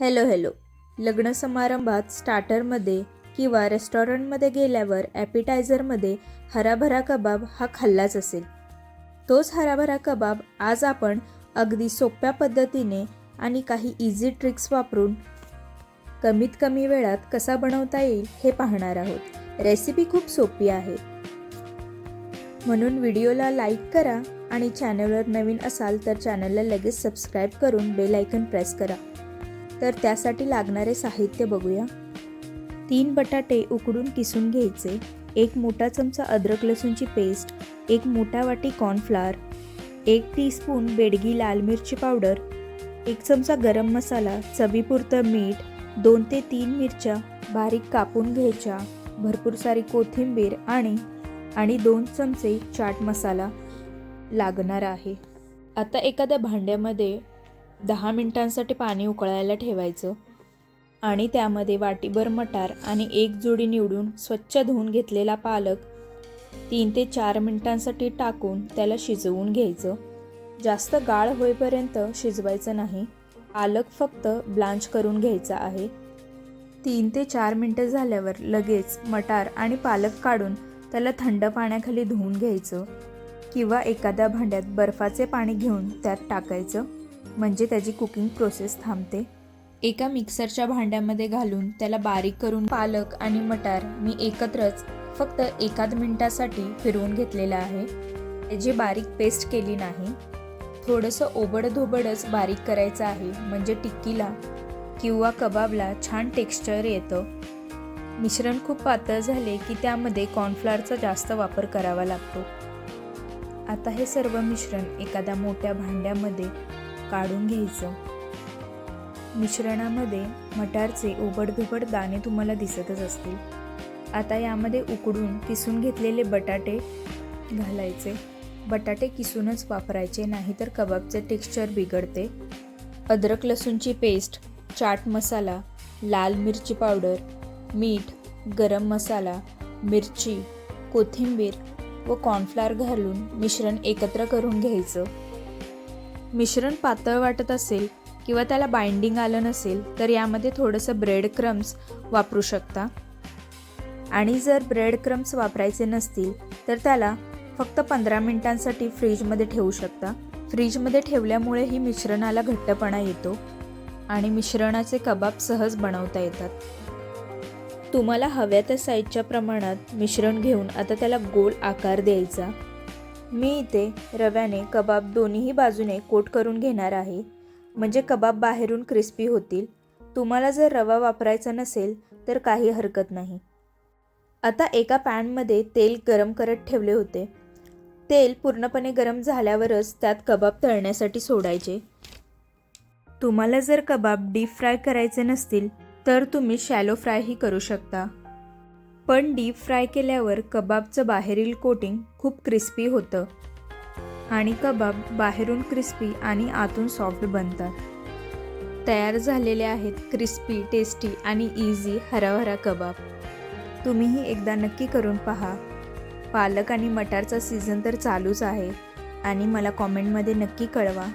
Hello hello. लग्न समारंभात स्टार्टरमध्ये किंवा रेस्टॉरंटमध्ये गेल्यावर ॲपिटायझरमध्ये हराभरा कबाब हा खाल्लाच असेल. तोच हराभरा कबाब आज आपण अगदी सोप्या पद्धतीने आणि काही इझी ट्रिक्स वापरून कमीत कमी वेळात कसा बनवता येईल हे पाहणार आहोत. रेसिपी खूप सोपी आहे. म्हणून व्हिडिओला लाईक करा आणि चॅनलवर नवीन असाल तर चॅनलला लगेच सबस्क्राईब करून बेल आयकन प्रेस करा. तर त्यासाठी लागणारे साहित्य बघूया. तीन बटाटे उकडून किसून घ्यायचे. एक मोठा चमचा अद्रक लसूणची पेस्ट. एक मोठा वाटी कॉर्नफ्लावर. एक टीस्पून बेडगी लाल मिरची पावडर. एक चमचा गरम मसाला चवीपुरतं मीठ. दोन ते तीन मिरच्या बारीक कापून घ्यायच्या. भरपूर सारी कोथिंबीर आणि आणि दोन चमचे चाट मसाला लागणार आहे. आता एखाद्या भांड्यामध्ये दहा मिनटांसाठी पाणी उकळायला ठेवायचं आणि त्यामध्ये वाटीभर मटार आणि एक जोडी निवडून स्वच्छ धुवून घेतलेला पालक तीन ते चार मिनटांसाठी टाकून त्याला शिजवून घ्यायचं. जास्त गाळ होईपर्यंत शिजवायचं नाही. पालक फक्त ब्लांच करून घ्यायचा आहे. तीन ते चार मिनटं झाल्यावर लगेच मटार आणि पालक काढून त्याला थंड पाण्याखाली धुवून घ्यायचं किंवा एखाद्या भांड्यात बर्फाचे पाणी घेऊन त्यात टाकायचं. म्हणजे त्याची कुकिंग प्रोसेस थांबते. एका मिक्सरच्या भांड्यामध्ये घालून त्याला बारीक करून पालक आणि मटार मी एकत्रच फक्त एकाद मिनटासाठी फिरवून घेतलेलं आहे. त्याची बारीक पेस्ट केली नाही. थोडंसं ओबडधोबडच बारीक करायचं आहे म्हणजे टिक्कीला किंवा कबाबला छान टेक्स्चर येतं. मिश्रण खूप पातळ झाले की त्यामध्ये कॉर्नफ्लॉरचा जास्त वापर करावा लागतो. आता हे सर्व मिश्रण एखाद्या मोठ्या भांड्यामध्ये काढून घ्यायचं. मिश्रणामध्ये मटारचे ओबडधोबड दाणे तुम्हाला दिसतच असतील. आता यामध्ये उकडून किसून घेतलेले बटाटे घालायचे. बटाटे किसूनच वापरायचे नाहीतर कबाबचे टेक्स्चर बिघडते. अद्रक लसूणची पेस्ट चाट मसाला लाल मिरची पावडर मीठ गरम मसाला मिरची कोथिंबीर व कॉर्नफ्लॉवर घालून मिश्रण एकत्र करून घ्यायचं. मिश्रण पातळ वाटत असेल किंवा त्याला बाइंडिंग आलं नसेल तर यामध्ये थोडंसं ब्रेड क्रम्स वापरू शकता. आणि जर ब्रेड क्रम्स वापरायचे नसतील तर त्याला फक्त पंधरा मिनिटांसाठी फ्रीजमध्ये ठेवू शकता. फ्रीजमध्ये ठेवल्यामुळेही मिश्रणाला घट्टपणा येतो आणि मिश्रणाचे कबाब सहज बनवता येतात. तुम्हाला हव्या त्या साईजच्या प्रमाणात मिश्रण घेऊन आता त्याला गोल आकार द्यायचा. मी इथे रव्याने कबाब दोन्हीही बाजूने कोट करून घेणार आहे. म्हणजे कबाब बाहेरून क्रिस्पी होतील. तुम्हाला जर रवा वापरायचा नसेल तर काही हरकत नाही. आता एका पॅनमध्ये तेल गरम करत ठेवले होते. तेल पूर्णपणे गरम झाल्यावरच त्यात कबाब तळण्यासाठी सोडायचे. तुम्हाला जर कबाब डीप फ्राय करायचे नसतील तर तुम्ही शॅलो फ्रायही करू शकता. पण डीप फ्राय केल्यावर कबाबचं बाहेरील कोटिंग खूप क्रिस्पी होतं. आणि कबाब बाहेरून क्रिस्पी आणि आतून सॉफ्ट बनतात. तयार झालेले आहेत क्रिस्पी टेस्टी आणि इझी हराभरा कबाब. तुम्हीही एकदा नक्की करून पहा. पालक आणि मटारचा सीझन तर चालूच आहे. आणि मला कॉमेंटमध्ये नक्की कळवा.